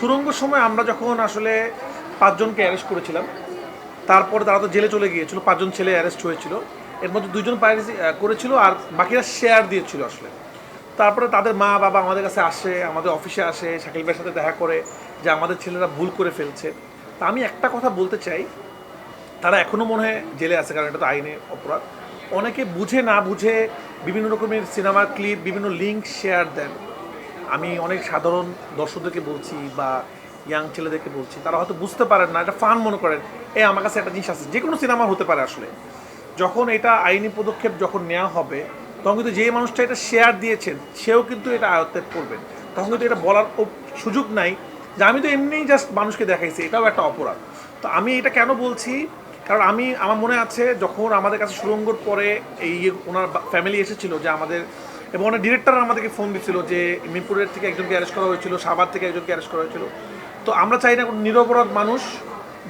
সুরঙ্গ সময় আমরা যখন আসলে পাঁচজনকে অ্যারেস্ট করেছিলাম, তারপরে তারা তো জেলে চলে গিয়েছিল, পাঁচজন ছেলে অ্যারেস্ট হয়েছিল। এর মধ্যে দুইজন পাইরেসি করেছিল আর বাকিরা শেয়ার দিয়েছিল আসলে। তারপরে তাদের মা, বাবা আমাদের কাছে আসে, আমাদের অফিসে আসে, শাকিল ভাইয়ের সাথে দেখা করে যে আমাদের ছেলেরা ভুল করে ফেলছে। তা আমি একটা কথা বলতে চাই, তারা এখনও মনে হয় জেলে আছে, কারণ এটা তো আইনে অপরাধ। অনেকে বুঝে না বুঝে বিভিন্ন রকমের সিনেমার ক্লিপ বিভিন্ন লিঙ্ক শেয়ার দেন। আমি অনেক সাধারণ দর্শকদেরকে বলছি বা ইয়াং ছেলেদেরকে বলছি, তারা হয়তো বুঝতে পারেন না এটা ফান মনে করেন, এ, আমার কাছে একটা জিনিস আছে। যে কোনো সিনেমা হতে পারে আসলে। যখন এটা আইনি পদক্ষেপ যখন নেওয়া হবে, তখন কিন্তু যে মানুষটা এটা শেয়ার দিয়েছেন, সেও কিন্তু এটা আয়ত্তের করবেন। তখন কিন্তু এটা বলার সুযোগ নাই যে আমি তো এমনিই জাস্ট মানুষকে দেখাইছি, এটাও একটা অপরাধ। তো আমি এটা কেন বলছি? কারণ আমি, আমার মনে আছে যখন আমাদের কাছে সুরঙ্গর পরে এই ওনার ফ্যামিলি এসেছিল যে আমাদের এবং ওনার ডিরেক্টর আমাদেরকে ফোন দিচ্ছিল যে মিরপুরের থেকে একজনকে অ্যারেস্ট করা হয়েছিল, সাভার থেকে একজনকে অ্যারেস্ট করা হয়েছিল। তো আমরা চাই না কোনো নিরপরাধ মানুষ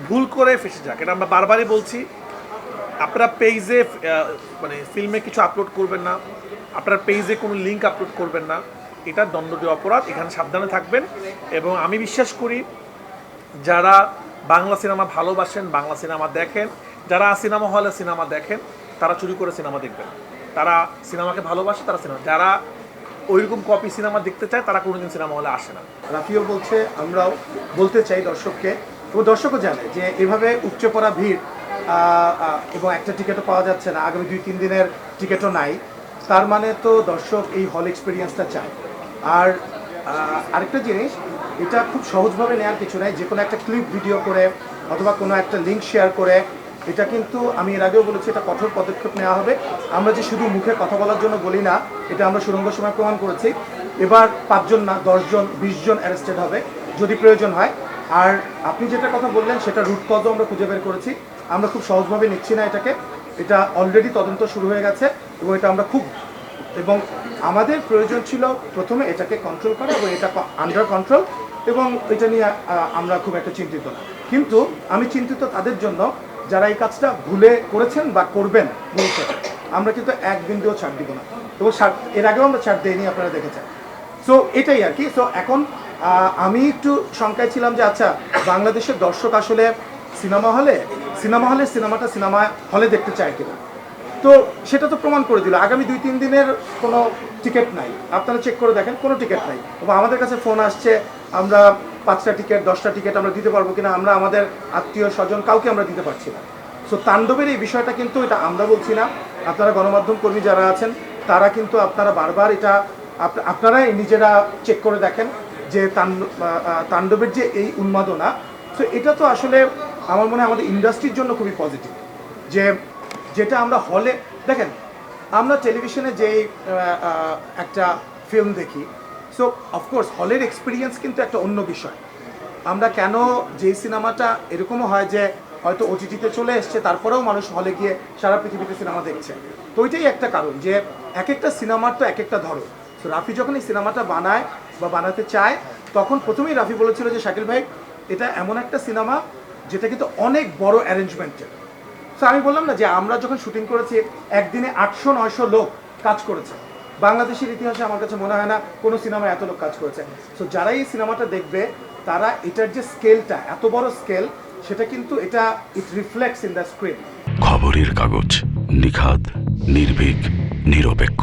ভুল করে ফেসে যাক। এটা আমরা বারবারই বলছি। আপনারা পেজে মানে ফিল্মে কিছু আপলোড করবেন না। আপনার পেজে কোনো লিঙ্ক আপলোড করবেন না। এটা দণ্ডনীয় অপরাধ। এখানে সাবধানে থাকবেন। এবং আমি বিশ্বাস করি, যারা বাংলা সিনেমা ভালোবাসেন, বাংলা সিনেমা দেখেন, যারা সিনেমা হলে সিনেমা দেখেন, তারা চুরি করে সিনেমা দেখবেন। তারা সিনেমাকে ভালোবাসে, তারা সিনেমা যারা ওইরকম কপি সিনেমা দেখতে চায়, তারা কোনোদিন সিনেমা হলে আসে না। রাফিও বলছে, আমরাও বলতে চাই দর্শককে। এবং দর্শকও জানে যে এভাবে উপচে পড়া ভিড় এবং একটা টিকিটও পাওয়া যাচ্ছে না। আগামী দুই, তিন দিনের টিকিটও নাই। তার মানে তো দর্শক এই হল এক্সপিরিয়েন্সটা চায়। আর আরেকটা জিনিস, এটা খুব সহজভাবে নেওয়ার কিছু নাই। যে কোনো একটা ক্লিপ ভিডিও করে, অথবা কোনো একটা লিঙ্ক শেয়ার করে এটা কিন্তু আমি এর আগেও বলেছি, এটা কঠোর পদক্ষেপ নেওয়া হবে। আমরা যে শুধু মুখে কথা বলার জন্য বলি না, এটা আমরা সুরঙ্গ সময় প্রমাণ করেছি। এবার পাঁচজন না, দশজন, বিশজন অ্যারেস্টেড হবে, যদি প্রয়োজন হয়। আর আপনি যেটা কথা বললেন, সেটা রুট কজও আমরা খুঁজে বের করেছি। আমরা খুব সহজভাবে নিচ্ছি না এটাকে। এটা অলরেডি তদন্ত শুরু হয়ে গেছে এবং এটা আমরা খুব এবং আমাদের প্রয়োজন ছিল প্রথমে এটাকে কন্ট্রোল করা এবং এটা আন্ডার কন্ট্রোল এবং এটা নিয়ে আমরা খুব একটা চিন্তিত কিন্তু আমি চিন্তিত তাদের জন্য যারা এই কাজটা ভুলে করেছেন বা করবেন ভবিষ্যতে আমরা কিন্তু এক বিন্দুও ছাড় দিব না। এবং ছাড়, এর আগেও আমরা ছাড় দিইনি, আপনারা দেখেছেন। সো এটাই আর কি। সো এখন আমি একটু শঙ্কায় ছিলাম যে আচ্ছা বাংলাদেশের দর্শক আসলে সিনেমা হলে সিনেমা হলে সিনেমাটা সিনেমা হলে দেখতে চায় কিনা? তো, সেটা তো প্রমাণ করে দিল। আগামী দুই, তিন দিনের কোনো টিকিট নাই। আপনারা চেক করে দেখেন, কোনো টিকিট নাই। এবং আমাদের কাছে ফোন আসছে, আমরা পাঁচটা টিকিট দশটা টিকিট আমরা দিতে পারব কিনা, আমরা আমাদের আত্মীয় স্বজন কাউকে আমরা দিতে পারছি না। সো তাণ্ডবের এই বিষয়টা কিন্তু এটা আমরা বলছি না। আপনারা গণমাধ্যম কর্মী যারা আছেন, তারা কিন্তু আপনারা বারবার এটা আপ- আপনারাই নিজেরা চেক করে দেখেন যে তাণ্ডবের যে এই উন্মাদনা তো এটা তো আসলে আমার মনে হয় আমাদের ইন্ডাস্ট্রির জন্য খুবই পজিটিভ যে যেটা আমরা হলে, দেখেন, আমরা টেলিভিশনে যেই একটা ফিল্ম দেখি সো অফকোর্স হলের এক্সপিরিয়েন্স কিন্তু একটা অন্য বিষয়। আমরা কেন যে সিনেমাটা এরকমও হয় যে হয়তো ওটিটিতে চলে এসছে, তারপরেও মানুষ হলে গিয়ে সারা পৃথিবীতে সিনেমা দেখছে। তো ওইটাই একটা কারণ যে এক একটা সিনেমার তো এক একটা ধরো তো রাফি যখন এই সিনেমাটা বানায় বা বানাতে চায়, তখন প্রথমেই রাফি বলেছিল যে, শাকিল ভাই, এটা এমন একটা সিনেমা যেটা কিন্তু অনেক বড় অ্যারেঞ্জমেন্টের। তো আমি বললাম না যে আমরা যখন শুটিং করেছি, একদিনে আটশো নয়শো লোক কাজ করেছে। বাংলাদেশের ইতিহাসে আমার কাছে মনে হয় না কোনো সিনেমা এত লোক কাজ করেছে। সো যারা এই সিনেমাটা দেখবে, তারা এটার যে স্কেলটা, এত বড় স্কেল, সেটা কিন্তু এটা it reflects in the screen খবরের কাগজ, নিখাদ, নির্ভীক, নিরপেক্ষ।